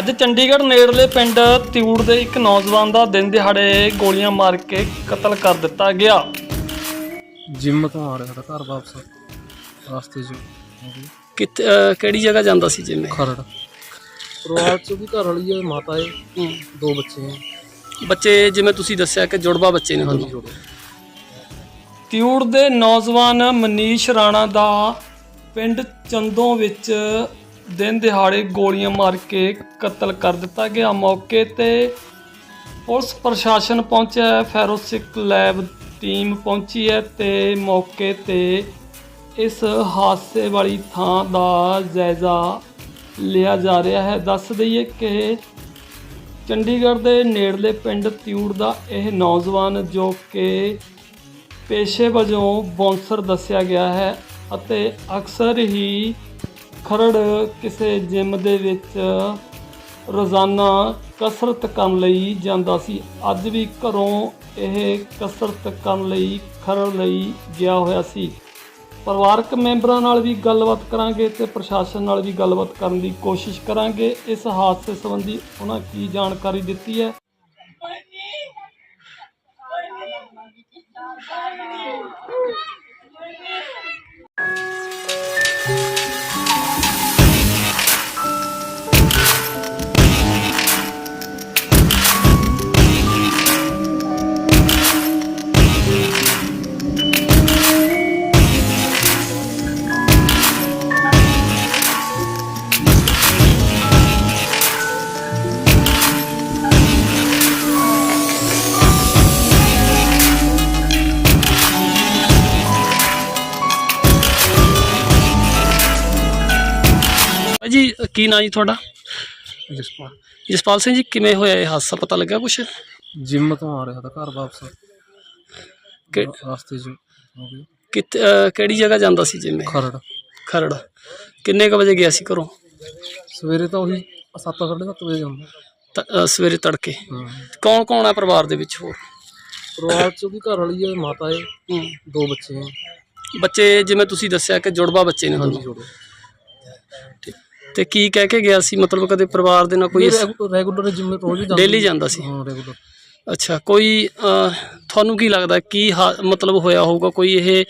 ਅੱਜ ਚੰਡੀਗੜ੍ਹ ਨੇੜਲੇ ਪਿੰਡ ਤਿਊੜ ਦੇ ਇੱਕ ਨੌਜਵਾਨ ਦਾ ਦਿਨ ਦਿਹਾੜੇ ਗੋਲੀਆਂ ਮਾਰ ਕੇ ਕਤਲ ਕਰ ਦਿੱਤਾ ਗਿਆ। ਜਿੰਮ ਤੋਂ ਆ ਰਿਹਾ ਘਰ ਵਾਪਸ। ਰਸਤੇ 'ਚ। ਅਹ ਕਿਹੜੀ ਜਗ੍ਹਾ ਜਾਂਦਾ ਸੀ ਜਿੰਮੇ ਖਰੜ। ਪਰਿਵਾਰ 'ਚ ਵੀ ਘਰ ਵਾਲੀ ਹੈ ਮਾਤਾ ਹੈ। ਦੋ ਬੱਚੇ ਹੈ ਬੱਚੇ ਜਿਵੇਂ ਤੁਸੀਂ ਦੱਸਿਆ ਕਿ ਜੁੜਵਾ ਬੱਚੇ ਨੇ ਹਾਂਜੀ ਦੋਨੋਂ। ਜੋੜੇ ਤਿਊੜ ਦੇ ਨੌਜਵਾਨ ਮਨੀਸ਼ ਰਾਣਾ ਦਾ ਪਿੰਡ ਚੰਦੋਂ ਵਿੱਚ ਦਿਨ ਦਿਹਾੜੇ ਗੋਲੀਆਂ ਮਾਰ ਕੇ ਕਤਲ ਕਰ ਦਿੱਤਾ ਗਿਆ ਮੌਕੇ ਤੇ ਪੁਲਿਸ ਪ੍ਰਸ਼ਾਸਨ ਪਹੁੰਚਿਆ ਫੈਰੋਸਿਕ ਲੈਬ ਟੀਮ ਪਹੁੰਚੀ ਹੈ ਤੇ ਮੌਕੇ ਤੇ ਇਸ ਹਾਦਸੇ ਵਾਲੀ ਥਾਂ ਦਾ ਜਾਇਜ਼ਾ ਲਿਆ ਜਾ ਰਿਹਾ ਹੈ। ਦੱਸ ਦਈਏ ਕਿ ਚੰਡੀਗੜ੍ਹ ਦੇ ਨੇੜਲੇ ਪਿੰਡ ਤਿਊੜ ਦਾ ਇਹ ਨੌਜਵਾਨ ਜੋ ਕਿ ਪੇਸ਼ੇ ਵਜੋਂ ਬੌਂਸਰ ਦੱਸਿਆ ਗਿਆ ਹੈ ਅਤੇ ਅਕਸਰ ਹੀ ਖਰੜ ਕਿਸੇ ਜਿਮ ਦੇ ਵਿੱਚ ਰੋਜ਼ਾਨਾ ਕਸਰਤ ਕਰਨ ਲਈ ਜਾਂਦਾ ਸੀ। ਅੱਜ ਵੀ ਘਰੋਂ ਇਹ ਕਸਰਤ ਕਰਨ ਲਈ, ਖਰੜ ਲਈ ਗਿਆ ਹੋਇਆ ਸੀ। ਪਰਿਵਾਰਕ ਮੈਂਬਰਾਂ ਨਾਲ ਵੀ ਗੱਲਬਾਤ ਕਰਾਂਗੇ ਤੇ ਪ੍ਰਸ਼ਾਸਨ ਨਾਲ ਵੀ ਗੱਲਬਾਤ ਕਰਨ ਦੀ ਕੋਸ਼ਿਸ਼ ਕਰਾਂਗੇ। ਇਸ ਹਾਦਸੇ ਸੰਬੰਧੀ ਉਹਨਾਂ ਕੀ ਜਾਣਕਾਰੀ ਦਿੱਤੀ ਹੈ? ਜੀ ਕੀ ਨਾਂ ਜੀ ਤੁਹਾਡਾ? ਜਸਪਾਲ। ਜਸਪਾਲ ਸਿੰਘ ਜੀ ਕਿਵੇਂ ਹੋਇਆ ਇਹ ਹਾਦਸਾ? ਪਤਾ ਲੱਗਾ ਕੁਛ? ਜਿੰਮ ਤੋਂ ਆ ਰਿਹਾ ਸਾਡਾ ਘਰ ਵਾਪਸ। ਕਿ- ਰਸਤੇ 'ਚ ਹੋ ਗਈ ਕਿੱਥੇ ਅਹ ਕਿਹੜੀ ਜਗ੍ਹਾ ਜਾਂਦਾ ਸੀ ਜਿਵੇਂ ਖਰੜ। ਖਰੜ। ਕਿੰਨੇ ਕ ਵਜੇ ਗਿਆ ਸੀ ਘਰੋਂ? ਸਵੇਰੇ ਤਾਂ ਉਹੀ 7:30 ਵਜੇ ਜਾਂਦਾ। ਤ- ਅਹ ਸਵੇਰੇ ਤੜਕੇ। ਹਾਂ। ਕੌਣ ਕੌਣ ਹੈ ਪਰਿਵਾਰ ਦੇ ਵਿੱਚ ਹੋਰ? ਪਰਿਵਾਰ 'ਚ ਵੀ ਘਰ ਵਾਲੀ ਹੈ ਮਾਤਾ ਹੈ ਹੂੰ। ਦੋ ਬੱਚੇ ਹੈ ਬੱਚੇ ਜਿਵੇਂ ਤੁਸੀਂ ਦੱਸਿਆ ਕਿ ਜੁੜਵਾ ਬੱਚੇ ਨੇ ਹਾਂਜੀ ਦੋਨੋਂ। ਜੋੜੇ ਤੇ ਕੀ ਕਹਿ ਕੇ ਗਿਆ ਸੀ? ਮਤਲਬ ਕਦੇ ਪਰਿਵਾਰ ਦੇ ਨਾਲ ਕੋਈ ਇਸ- ਰੈਗੂਲਰ ਜਿੰਮ ਰੋਜ਼ ਹੀ ਜਾਂਦਾ ਡੇਲੀ ਜਾਂਦਾ ਸੀ? ਹਾਂ ਰੈਗੂਲਰ। ਅੱਛਾ ਕੋਈ ਅਹ, ਤੁਹਾਨੂੰ ਕੀ ਲੱਗਦਾ ਕੀ ਹਾ- ਮਤਲਬ ਹੋਇਆ ਹੋਊਗਾ? ਕੋਈ ਇਹ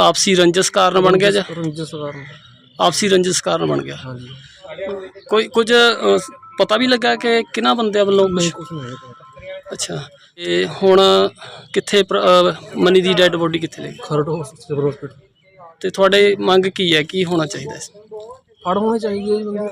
ਆਪਸੀ ਰੰਜਸ ਕਾਰਨ ਬਣ ਗਿਆ ਜਾਂ? ਰੰਜਸ ਕਾਰਨ। ਆਪਸੀ ਰੰਜਸ ਕਾਰਨ ਬਣ ਗਿਆ। ਹਾਂਜੀ। ਕੋਈ ਕੁਝ ਅਹ, ਪਤਾ ਵੀ ਲੱਗਾ ਕਿ ਕਿਹਨਾਂ ਬੰਦਿਆਂ ਵੱਲੋਂ ਕੁਛ? ਕੁਝ ਨਹੀਂ ਹੈ ਪਤਾ ਅੱਛਾ ਤੇ ਹੁਣ ਕਿੱਥੇ ਪ੍ਰ- ਅਹ, ਮਨੀ ਦੀ ਡੈੱਡ ਬੋਡੀ ਕਿੱਥੇ ਲੈ ਗਏ? ਖਰੜ ਹਸਪੀਟਲ ਤੇ ਤੁਹਾਡੇ ਮੰਗ ਕੀ ਹੈ? ਕੀ ਹੋਣਾ ਚਾਹੀਦਾ ਇਸ? ਫੜ ਹੋਣੇ ਚਾਹੀਦੇ ਜੀ ਬੰਦੇ।